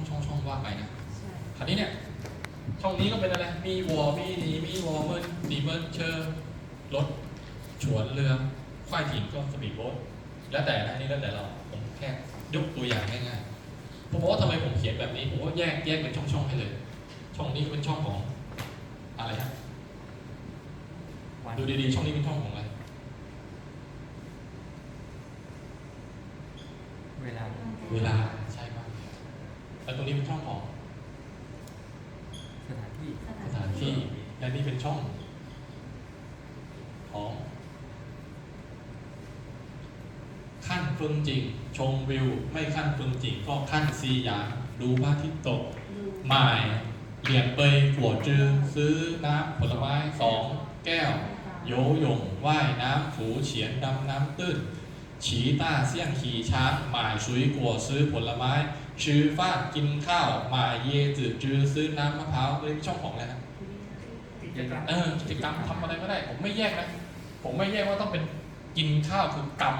องช่องช่องว่าไปนะใช่คราวนี้เนี่ยช่องนี้ก็เป็นอะไร มีวอมีหนีมีวอเมินดีเมินเชอร์รถฉวนเรือควายถิ่นก็สปีดโบ๊ทแล้วแต่นะอันนี่แล้วแต่เราผมแค่ยกตัวอย่างง่ายๆผมบอกว่าทำไมผมเขียนแบบนี้ ผมก็แยกแยกเป็นช่องๆให้เลย ช่องนี้ก็เป็นช่องของอะไรฮะวันดูดีๆ ช่องนี้เป็นช่องของอะไรเวลาเวลาใช่ป่ะ แล้วตรงนี้เป็นช่องของสถานที่สถานที่ และนี่เป็นช่อง ของ ขั้นเฟิงจริง ชมวิว ไม่ขั้นเฟิงจริง ก็ขั้นซีหยางดูพระอาทิตย์ตกดูหมายเหรียญเปยกัวจือซื้อน้ำผลไม้สองแก้ว โยหยงว่ายน้ำฝูเฉียนดำน้ำตื้นฉีต้าเสี่ยงขี่ช้างหมายชุยกัวซื้อผลไม้ ชื่อฟ้านกินข้าวหมายเยจือจือซื้อน้ำมะพร้าวเป็นช่องของอะไรนะกิจกรรมเออกิจกรรมทำอะไรก็ได้ ผมไม่แยกนะ ผมไม่แยกว่าต้องเป็นกินข้าวคือกรรม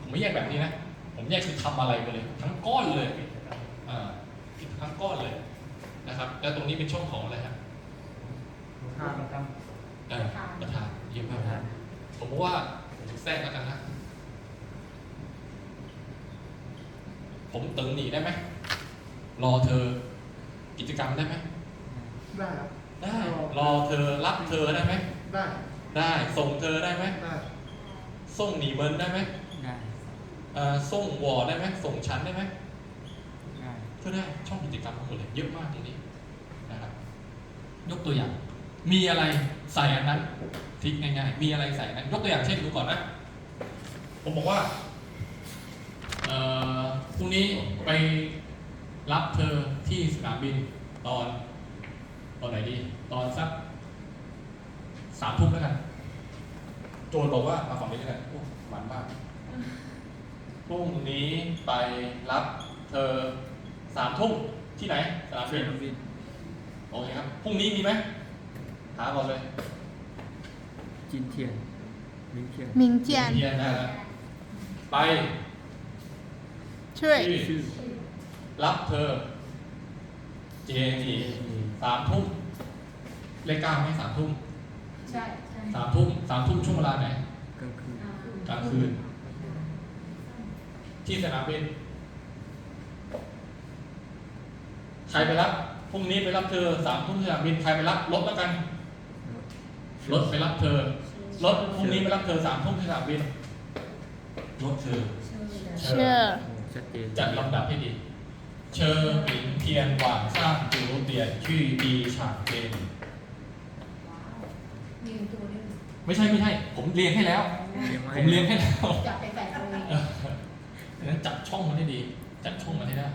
ผมไม่แยกแบบนี้นะ ผมแยกคือทำอะไรไปเลย ทั้งก้อนเลยกิจกรรมอ่าทั้งก้อนเลยนะครับ แล้วตรงนี้เป็นช่องของอะไรครับข้ามกรรมเออประธานเยี่ยมมากครับผมว่าผมแทรกแล้วกันนะ ผมตึงหนีได้ไหมรอเธอ กิจกรรมได้ไหมได้ครับ ได้ รอเธอรับเธอได้ไหมได้ ได้ส่งเธอได้ไหมได้ส่งหนีเบิร์นได้ไหมได้เอ่อส่งวอได้ไหมส่งชั้นได้ไหมได้ก็ได้ช่องกิจกรรมทั้งหมดเลยเยอะมากตรงนี้นะครับ ยกตัวอย่าง มีอะไรใส่อันนั้นทริกง่ายๆมีอะไรใส่อันนั้นยกตัวอย่างเช่นดูก่อนนะผมบอกว่าเอ่อ พรุ่งนี้ไปรับเธอที่สนามบินตอน ตอนไหนดี ตอนสักสามทุ่มแล้วกัน โจนบอกว่ามาฝั่งนี้แล้วกันโอ้มันมากพรุ่งนี้ไปรับเธอสามทุ่มที่ไหนสนามเฟบิรนนวินโอเคครับพรุ่งนี้มีไหมหาก่อนเลยจินเทียนมิงเทียน明天เทียนนะไป 去ที่ชื่อรับเธอ เจนีสามทุ่มเลขเก้าไหมสามทุ่มใช่ใช่สามทุ่มสามทุ่มช่วงเวลาไหนกลางคืนกลางคืน ที่สนามบินใครไปรับพรุ่งนี้ไปรับเธอสามทุ่มที่สนามบินใครไปรับรถแล้วกันรถไปรับเธอรถพรุ่งนี้ไปรับเธอสามทุ่มที่สนามบินรถเธอเชื่อ是โอ้ ชัดเจนจัดลำดับให้ดี เชอร์หมิงเทียนหวานซ่างจูเตียนชื่อดีฉางเจนมีตัวด้วยไม่ใช่ไม่ใช่ ผมเรียงให้แล้วเรียงไว้ผมเรียงให้แล้ว จับไปแปะตรงนี้เออดังนั้นจัดช่องมันให้ดี จัดช่องมันให้ได้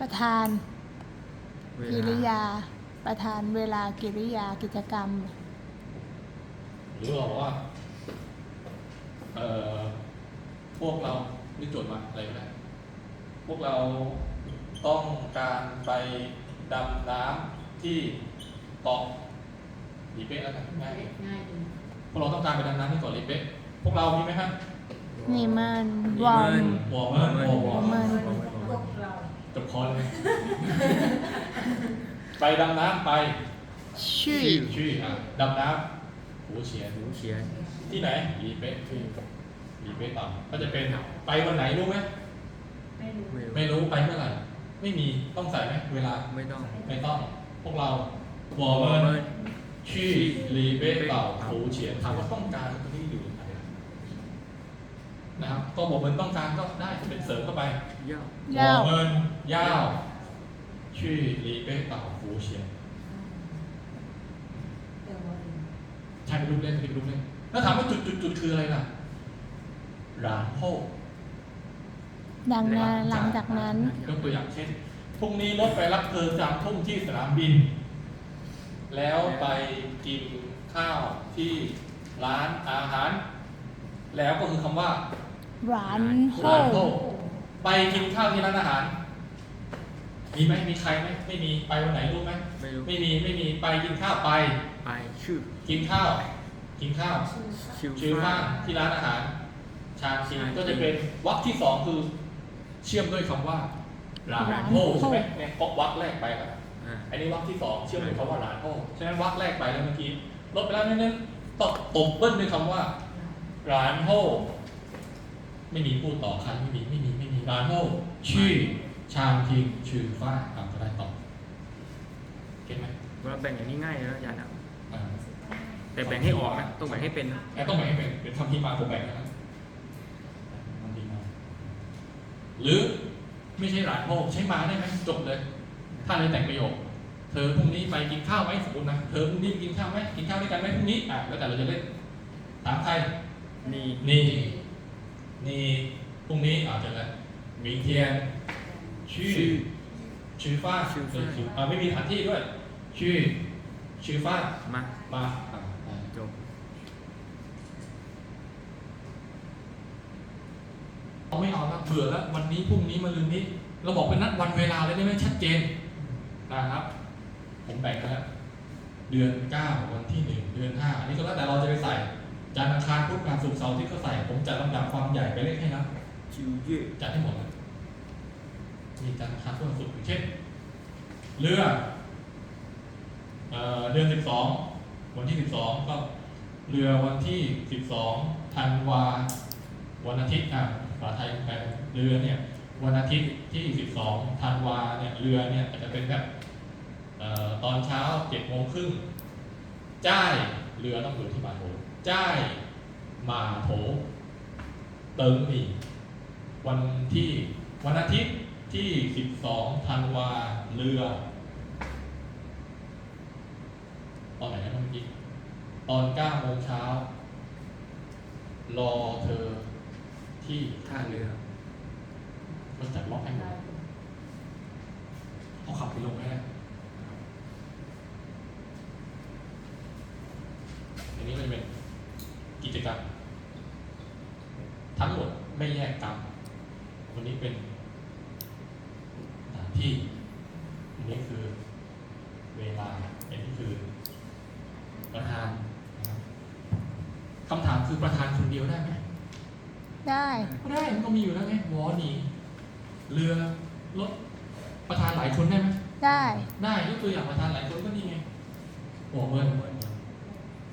ประธานเวกิริลายา ประธานเวลากิริยากิจกรรม หรือเราบอกว่า เอ่อ พวกเรา นึกจทย์มาอะไรก็ได้พวกเราต้องการไปดำน้ำที่เกาะลิเป๊ะแล้วกันง่ายง่ายดีพวกเราต้องการไปดำน้ำที่เกาะลิเป๊ะพวกเรามีไหมฮะมีมันวอมวอมวอมวอมจบคอร์สเลยไปดำน้ำไปชื่อชื่อะดำน้ำหูเฉียนหูเฉียนที่ไหนลิเป๊ะที่ ลีเป๊ะต่ำก็จะเป็นไปวันไหนรู้ไหมไม่รู้ไม่รู้ไม่รู้ไปเมื่อไหร่ไม่มีต้องใส่ไหมเวลาไม่ต้องไม่ต้อง พวกเราวอร์เมินชื่อลีเป๊ะเต่าหูเฉียนถามว่าต้องการตรงนี้อยู่ไหนนะครับก็วอร์เมินต้องการก็ได้เป็นเสริมเข้าไปย่าววอร์要เมินยาวชื่อลีเป๊ะเต่าหูเฉียนเดี๋ยววันนี้ใช่เป็นลูกเล่นเป็นลูกเล่นแล้วถามว่าจุดจุดจุดคืออะไรล่ะ หลานโพกดังนั้นหลังจากนั้น ยกตัวอย่างเช่น พรุ่งนี้รถไปรับเธอสามทุ่มที่สนามบิน แล้วไปกินข้าวที่ร้านอาหาร แล้วก็คือคำว่า软ร้านโพ后กไปกินข้าวที่ร้านอาหาร มีไหมมีใครไหมไม่มี ไปวันไหนรู้ไหมไม่รู้ ไม่มี ไม่มี ไปกินข้าวไป ไปชื่อกินข้าว กินข้าวชิวชื่อฟ้าข้างที่ร้านอาหาร ชาคิงชาคิงก็จะเป็นวรรคที่สองคือ เชื่อมด้วยคำว่าหลานหลานโฮใช่ไหมโฮเนี่ยก็วักแรกไปครับอ่า อันนี้วักที่สองเชื่อมด้วยคำว่าหลานโฮฉะนั้นวักแรกไปแล้วเมื่อกี้ลบไปแล้วนิดนึงตบตบเบิ้ลด้วยคำว่าหลานโฮไม่มีพูดต่อคันไม่มีไม่มีไม่มีหลานโฮชื่อชางทิงชื่อฟ้าอะก็ได้ต่อเก็ตไหมเวลาแบ่งอย่างนี้ง่ายเลยนะอาจารย์อะอ่าแต่แบ่งให้ออกนะต้องแบ่งให้เป็นนะแอบต้องแบ่งให้เป็นเป็นทำที่มาผมแบ่งนะครับทำที่มา หรือไม่ใช่หลานพ่อใช้มาได้ไหมจบเลย ถ้าเลยแต่งประโยค เธอพรุ่งนี้ไปกินข้าวไหมสมมตินะเธอพรุ่งนี้ไปกินข้าวไหมกินข้าวด้วยกันไหมพรุ่งนี้อะแล้วแต่เราจะเล่นถามใครนี่นี่นี่พรุ่งนี้อาจจะละมีเทียนชื่อชื่อฟ้าชื่อชื่ออ่าไม่มีสถานที่ด้วย ชื่อชื่อฟ้ามามาอะอะจบเราไม่เอาแล้ว เบื่อแล้ววันนี้พรุ่งนี้มะรืนนี้ เราบอกเป็นนัดวันเวลาเลยได้ไหมชัดเจนนะครับ ผมแบ่งไปแล้วเดือนเก้าวันที่หนึ่งเดือนห้าอันนี้ก็แล้วแต่เราจะไปใส่จันทร์อังคารพุธพฤหัสศุกร์เสาร์อาที่ก็ใส่ผมจัดลำดับความใหญ่ไปเลขให้นะจิวเย่จัดให้หมดเลยมีจันทร์อังคารพุธพฤหัสศุกร์อย่างเช่นเรือเอ่อเดือนสิบสองวันที่สิบสองก็เรือวันที่สิบสองธันวาวันอาทิตย์อะ ภาษาไทยแปลเรือเนี่ยวันอาทิตย์ที่ 12ธันวาเนี่ยเรือเนี่ยอาจจะเป็นแบบออตอนเช้า7โมงครึ่งจ้ายเรือต้องอยู่ที่มาโถจ้ายมาโถเติงหมีวันที่วันอาทิตย์ที่ 12ธันวาเรือ ตอนไหนนะเมื่อกี้ตอน9โมงเช้ารอเธอ ที่ท่าเรือก็จัดล็อกให้หมดเอาขับไปลงให้ได้อันนี้ก็จะเป็นกิจกรรม ทั้งหมดไม่แยกกรรมวันนี้เป็นสถานที่อันนี้คือเวลาอันนี้คือประธานนะครับคำถามคือประธานคนเดียวได้ไหม ได้ก็ได้มันก็มีอยู่แล้วไงวอหนีเรือรถประธานหลายคนได้ไหมได้ได้ยกตัวอย่างประธานหลายคนก็นี่ไงหัวเงิน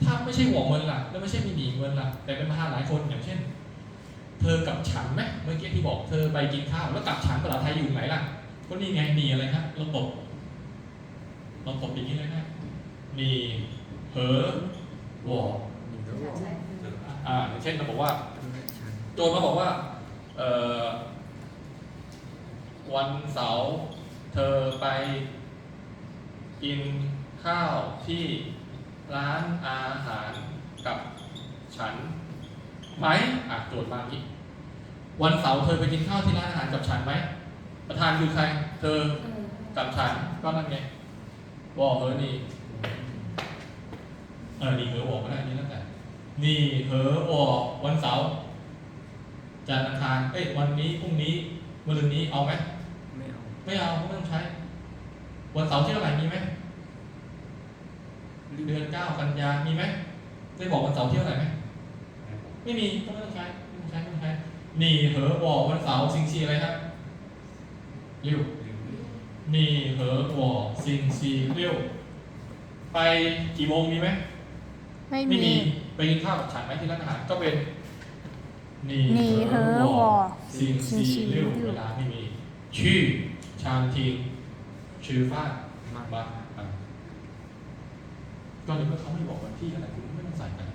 ถ้าไม่ใช่หัวเงินล่ะ แล้วไม่ใช่มีหนีเงินล่ะ แต่เป็นประธานหลายคนอย่างเช่น เธอกับฉันไหมเมื่อกี้ที่บอกเธอไปกินข้าวแล้วกับฉันภาษาไทยอยู่ไหนล่ะ ก็นี่ไงหนีอะไรครับเราตบเราตบอย่างนี้เลยนะหนีเหอวอนี่ก็บอกอ่าอย่างเช่นเราบอกว่าเรือฉัน โจทย์มาบอกว่าเออวันเสาร์เธอไปกินข้าวที่ร้านอาหารกับฉันไหมอะโจทย์มาอีกวันเสาร์เธอไปกินข้าวที่ร้านอาหารกับฉันไหม ประธานคือใคร เธอกับฉันก็นั่นไงวอเฮอนี่เออนี่เฮอวอก็ได้นี่แล้วแต่นี่เฮอวอกวันเสาร์ จันทร์อังคารเอ้ยวันนี้พรุ่งนี้วันรืนนี้เอาไหมไม่เอาไม่เอาไม่ต้องใช้ วันเสาร์ที่เท่าไหร่มีไหมเดือนเก้ากันยามีไหมได้บอกวันเสาร์ที่เท่าไหร่ไหมไม่มีก็ไม่ต้องใช้ไม่ต้องใช้ไม่ต้องใช้นี่เหอวอวันเสาร์ซิงซีอะไรครับเร็วนี่เหอวอซิงซีเรียวไปกี่โมงมีไหมไม่มีไปกินข้าวกับฉันไหมที่ร้านอาหารก็เป็น นี่นี่เหอวอซิงซีเรียเวลาไม่มีชื่อชางทีชื่อฟ้ามาบ้าอะก็เลยเมื่อเขาไม่บอกวันที่อะไรคุณไม่ต้องใส่กัน